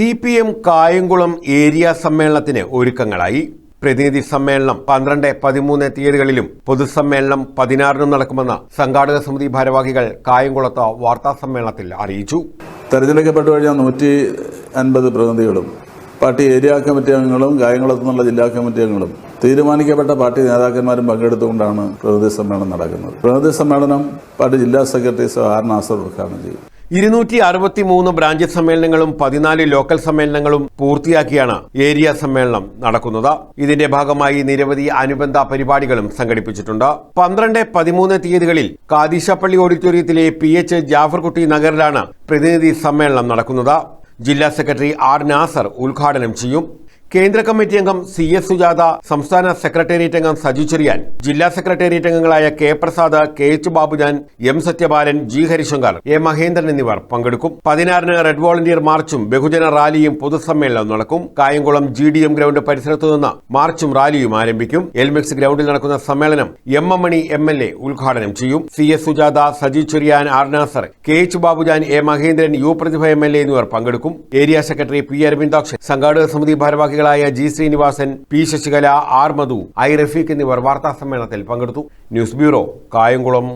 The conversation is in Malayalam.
C P M Kayamkulam area സമ്മേളനത്തിന് ഒരുക്കങ്ങളായി. പ്രതിനിധി സമ്മേളനം പന്ത്രണ്ട് പതിമൂന്ന് തീയതികളിലും പൊതുസമ്മേളനം പതിനാറിനും നടക്കുമെന്ന് സംഘാടക സമിതി ഭാരവാഹികൾ കായംകുളത്ത് വാർത്താ സമ്മേളനത്തിൽ അറിയിച്ചു. തെരഞ്ഞെടുക്കപ്പെട്ടു കഴിഞ്ഞാൽ നൂറ്റി അൻപത് പ്രതിനിധികളും പാർട്ടി ഏരിയ കമ്മിറ്റി അംഗങ്ങളും കായംകുളത്തു നിന്നുള്ള ജില്ലാ കമ്മിറ്റി അംഗങ്ങളും തീരുമാനിക്കപ്പെട്ട പാർട്ടി നേതാക്കന്മാരും പങ്കെടുത്തുകൊണ്ടാണ് പ്രതിനിധി സമ്മേളനം നടക്കുന്നത്. പ്രതിനിധി സമ്മേളനം പാർട്ടി ജില്ലാ സെക്രട്ടറി സോ ആർ നാസർ ഉദ്ഘാടനം ചെയ്യും. ഇരുന്നൂറ്റി അറുപത്തി മൂന്ന് ബ്രാഞ്ച് സമ്മേളനങ്ങളും പതിനാല് ലോക്കൽ സമ്മേളനങ്ങളും പൂർത്തിയാക്കിയാണ് ഏരിയ സമ്മേളനം നടക്കുന്നത്. ഇതിന്റെ ഭാഗമായി നിരവധി അനുബന്ധ പരിപാടികളും സംഘടിപ്പിച്ചിട്ടുണ്ട്. പന്ത്രണ്ട് പതിമൂന്ന് തീയതികളിൽ കാദിശപ്പള്ളി ഓഡിറ്റോറിയത്തിലെ പി എച്ച് ജാഫർകുട്ടി നഗറിലാണ് പ്രതിനിധി സമ്മേളനം നടക്കുന്നത്. ജില്ലാ സെക്രട്ടറി ആർ നാസർ ഉദ്ഘാടനം ചെയ്യും. കേന്ദ്ര കമ്മിറ്റി അംഗം സി എസ് സുജാത സംസ്ഥാന സെക്രട്ടേറിയറ്റ് അംഗം സജു ചെറിയാൻ ജില്ലാ സെക്രട്ടേറിയറ്റ് അംഗങ്ങളായ K Prasad K H Babujan M Sathyabalan G Harishankar A Mahendran എന്നിവർ പങ്കെടുക്കും. പതിനാറിന് റെഡ് വോളണ്ടിയർ മാർച്ചും ബഹുജന റാലിയും പൊതുസമ്മേളനം നടക്കും. Kayamkulam G D M ground പരിസരത്തു നിന്ന് മാർച്ചും റാലിയും ആരംഭിക്കും. എൽമിക്സ് ഗ്രൗണ്ടിൽ നടക്കുന്ന സമ്മേളനം M M Mani M L A ഉദ്ഘാടനം ചെയ്യും. C S Sujatha Saji Cherian R Nasar K H Babujan A Mahendran U Prathibha M L A എന്നിവർ പങ്കെടുക്കും. ഏരിയ സെക്രട്ടറി പി അരവിന്ദാക്ഷൻ സംഘാടക സമിതി ഭാരവാഹികളായ G Srinivasan P Sasikala R Madhu I Rafeeq എന്നിവർ വാർത്താ സമ്മേളനത്തിൽ പങ്കെടുത്തു. News bureau Kayamkulam.